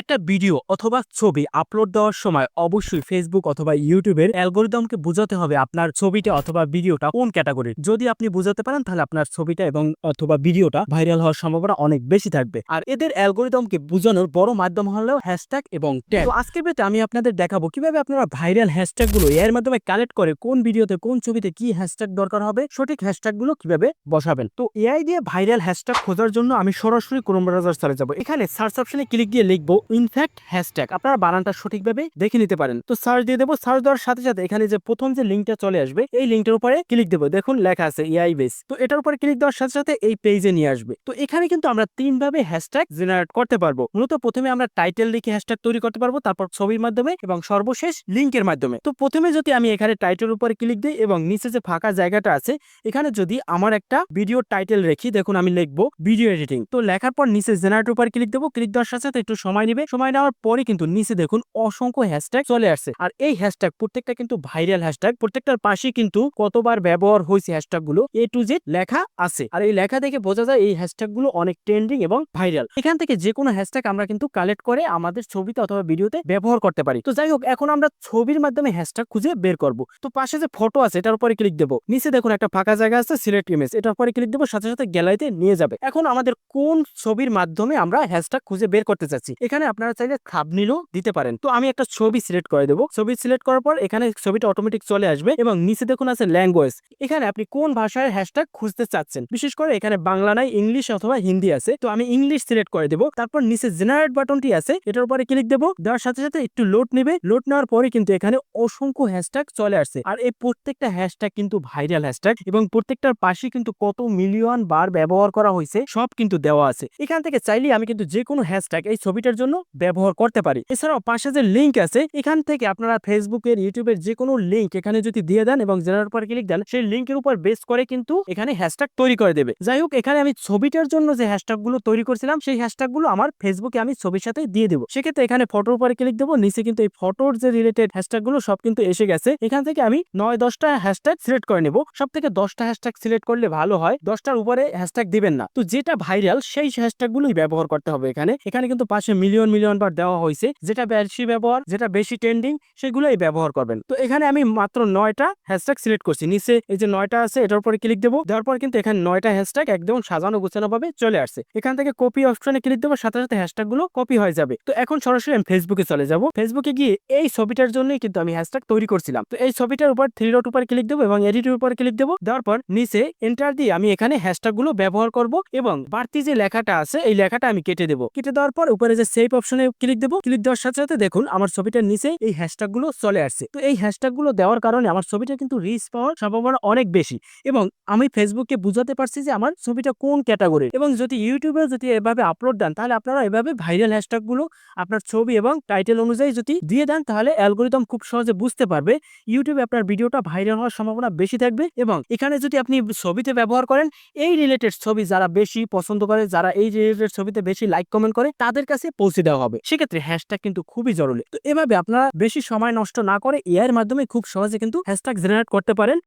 একটা ভিডিও অথবা ছবি আপলোড দেওয়ার সময় অবশ্যই ফেসবুক অথবা ইউটিউবের অ্যালগোরিদমকে বোঝাতে হবে আপনার ছবিটা অথবা ভিডিওটা কোন ক্যাটাগরির। যদি আপনি বোঝাতে পারেন, তাহলে আপনার ছবিটা এবং অথবা ভিডিওটা ভাইরাল হওয়ার সম্ভাবনা অনেক বেশি থাকবে। আর এদের অ্যালগোরিদমকে বোঝানোর বড় মাধ্যম হলো হ্যাশট্যাগ এবং ট্যাগ তো আজকের ভিডিওতে আমি আপনাদের দেখাবো কীভাবে আপনারা ভাইরাল হ্যাশট্যাগগুলো এর মাধ্যমে কালেক্ট করে কোন ভিডিওতে কোন ছবিতে কি হ্যাশট্যাগ দরকার হবে, সঠিক হ্যাশট্যাগগুলো কীভাবে বসাবেন। তো এআই দিয়ে ভাইরাল হ্যাশট্যাগ খোঁজার জন্য আমি সরাসরি ক্রোম ব্রাউজার সার্চ যাব। এখানে সার্চ অপশনে ক্লিক দিয়ে লিখব ইনফ্যাক্ট হ্যাশট্যাগ। আপনারা বানানটা সঠিকভাবে দেখে নিতে পারেন। তো সার্চ দিয়ে দেবো, সার্চ দেওয়ার সাথে সাথে এখানে যে প্রথম যে লিঙ্কটা চলে আসবে, এই লিঙ্কটার উপরে ক্লিক দেবো। দেখুন, লেখা আছে এআই বেস তো এটার উপরে ক্লিক দেওয়ার সাথে সাথে এই পেজে নিয়ে আসবে। তো এখানে কিন্তু আমরা তিন ভাবে হ্যাশট্যাগ জেনারেট করতে পারব। মূলত প্রথমে আমরা টাইটেল লিখে হ্যাশট্যাগ তৈরি করতে পারব, তারপর ছবির মাধ্যমে এবং সর্বশেষ লিঙ্কের মাধ্যমে। তো প্রথমে যদি আমি এখানে টাইটেল উপরে ক্লিক দিই এবং নিচে যে ফাঁকা জায়গাটা আছে, এখানে যদি আমার একটা ভিডিও টাইটেল রেখি, দেখুন আমি লিখব ভিডিও এডিটিং। তো লেখার পর নিচে জেনারেট উপর ক্লিক দেবো। ক্লিক দেওয়ার সাথে সাথে একটু সময় সময় নেওয়ার পরে কিন্তু নিচে দেখুন অসংখ্য হ্যাশট্যাগ চলে আসছে। আর এই হ্যাশট্যাগ প্রত্যেকটা কিন্তু ভাইরাল হ্যাশট্যাগ প্রত্যেকটার পাশে কিন্তু কতবার ব্যবহার হয়েছে হ্যাশট্যাগগুলো এ টু জেড লেখা আছে। আর এই লেখা থেকে বোঝা যায় এই হ্যাশট্যাগগুলো অনেক ট্রেন্ডিং এবং ভাইরাল এখান থেকে যে কোনো হ্যাশট্যাগ আমরা কিন্তু কালেক্ট করে আমাদের ছবিতে অথবা ভিডিওতে ব্যবহার করতে পারি। তো যাই হোক, এখন আমরা ছবির মাধ্যমে হ্যাশট্যাগ খুঁজে বের করব। তো পাশে যে ফটো আছে, এটার উপরে ক্লিক দেবো। নিচে দেখুন একটা ফাঁকা জায়গা আছে সিলেক্ট ইমেজ এটার উপরে ক্লিক দেবো, সাথে সাথে গ্যালারিতে নিয়ে যাবে। এখন আমাদের কোন ছবির মাধ্যমে আমরা হ্যাশট্যাগ খুঁজে বের করতে চাচ্ছি? এখানে আপনারা চাইলে থাবনিলও দিতে পারেন। তো আমি একটা ছবি সিলেক্ট করে দেবো। ছবি সিলেক্ট করার পর এখানে ছবিটা অটোমেটিক চলে আসবে এবং নিচে দেখুন আছে ল্যাঙ্গুয়েজ এখানে আপনি কোন ভাষার হ্যাশট্যাগ খুঁজতে চাচ্ছেন? বিশেষ করে এখানে বাংলা নাই ইংলিশ অথবা হিন্দি আছে। তো আমি ইংলিশ সিলেক্ট করে দেবো। তারপর নিচে জেনারেট বাটনটি আছে। এটার উপরে ক্লিক দেবো। দেওয়ার সাথে সাথে একটু লোড নেবে। লোড নেওয়ার পরে কিন্তু এখানে অসংখ্য হ্যাশট্যাগ চলে আসছে। আর এই প্রত্যেকটা হ্যাশট্যাগ কিন্তু ভাইরাল হ্যাশট্যাগ এবং প্রত্যেকটার পাশে কিন্তু কত মিলিয়ন বার ব্যবহার করা হয়েছে, সব কিন্তু দেওয়া আছে। এখান থেকে চাইলে আমি কিন্তু যে কোনো হ্যাশট্যাগ এই ছবিটার জন্য ব্যবহার করতে পারি। এছাড়াও পাশে যে লিঙ্ক আছে, এখান থেকে আপনারা ফেসবুকের ইউটিউবের যে কোনো লিঙ্ক এখানে যদি দিয়ে দেন এবং জেনারেট পরে ক্লিক দেন, সেই লিঙ্কের উপর বেস করে কিন্তু এখানে হ্যাশট্যাগ তৈরি করে দেবে। যাই হোক, এখানে আমি ছবিটার জন্য যে হ্যাশট্যাগগুলো তৈরি করছিলাম, সেই হ্যাশট্যাগগুলো আমার ফেসবুকে আমি ছবির সাথে দিয়ে দেবো। সেক্ষেত্রে এখানে ফটোর উপরে ক্লিক দেবো, নিচে কিন্তু এই ফটোর যে রিলেটেড হ্যাশট্যাগগুলো সব কিন্তু এসে গেছে। এখান থেকে আমি নয় দশটা হ্যাশট্যাগ সিলেক্ট করে নেব। সব থেকে দশটা হ্যাশট্যাগ সিলেক্ট করলে ভালো হয়, দশটার উপরে হ্যাশট্যাগ দিবেন না। তো যেটা ভাইরাল সেই হ্যাশট্যাগ গুলোই ব্যবহার করতে হবে এখানে। এখানে কিন্তু পাশে মিলিয়ন মিলিয়ন মিলিয়ন বার দেওয়া হয়েছে, যেটা বেশি ব্যবহার, যেটা বেশি ট্রেন্ডিং সেগুলোই ব্যবহার করবেন। তো এখানে আমি মাত্র নয়টা হ্যাশট্যাগ সিলেক্ট করছি। নিচে এই যে নয়টা আছে, এটার উপরে ক্লিক দেবো। দেওয়ার পর কিন্তু এখানে নয়টা হ্যাশট্যাগ একদম সাজানো গোছানো ভাবে চলে আসছে। এখান থেকে কপি অপশনে ক্লিক দেবো, সাথে সাথে হ্যাশট্যাগগুলো কপি হয়ে যাবে। তো এখন সরাসরি আমি ফেসবুকে চলে যাব। ফেসবুকে গিয়ে এই ছবিটার জন্যই কিন্তু আমি হ্যাশট্যাগ তৈরি করছিলাম। তো এই ছবিটার উপর থ্রি ডট উপর ক্লিক দেবো এবং এডিটের উপর ক্লিক দেবো। দেওয়ার পর নিচে এন্টার দিয়ে আমি এখানে হ্যাশট্যাগগুলো ব্যবহার করব এবং বাড়তি যে লেখাটা আছে, এই লেখাটা আমি কেটে দেবো। কেটে দেওয়ার পর উপরে যে অপশনে ক্লিক দেবো। ক্লিক দেওয়ার সাথে সাথে দেখুন, আমার ছবিটার নিচে এই হ্যাশট্যাগগুলো চলে আসছে। তো এই হ্যাশট্যাগগুলো দেওয়ার কারণে আমার ছবিটা কিন্তু রিচ পাওয়ার সম্ভাবনা অনেক বেশি। এবং আমি ফেসবুককে বুঝাতে পারছি যে আমার ছবিটা কোন ক্যাটাগরির এবং যদি ইউটিউবে যদি এভাবে আপলোড দেন, তাহলে আপনারা এভাবে ভাইরাল হ্যাশট্যাগগুলো আপনার ছবি এবং টাইটেল অনুযায়ী যদি দিয়ে দেন, তাহলে অ্যালগোরিদম খুব সহজে বুঝতে পারবে। ইউটিউবে আপনার ভিডিওটা ভাইরাল হওয়ার সম্ভাবনা বেশি থাকবে। এবং এখানে যদি আপনি ছবিতে ব্যবহার করেন, এই রিলেটেড ছবি যারা বেশি পছন্দ করে, যারা এই রিলেটেড ছবিতে বেশি লাইক কমেন্ট করে, তাদের কাছে পৌঁছে দেওয়া হবে। সেক্ষেত্রে হ্যাশট্যাগ কিন্তু খুবই জরুরি। তো এভাবে আপনারা বেশি সময় নষ্ট না করে এআই এর মাধ্যমে খুব সহজে কিন্তু হ্যাশট্যাগ জেনারেট করতে পারেন।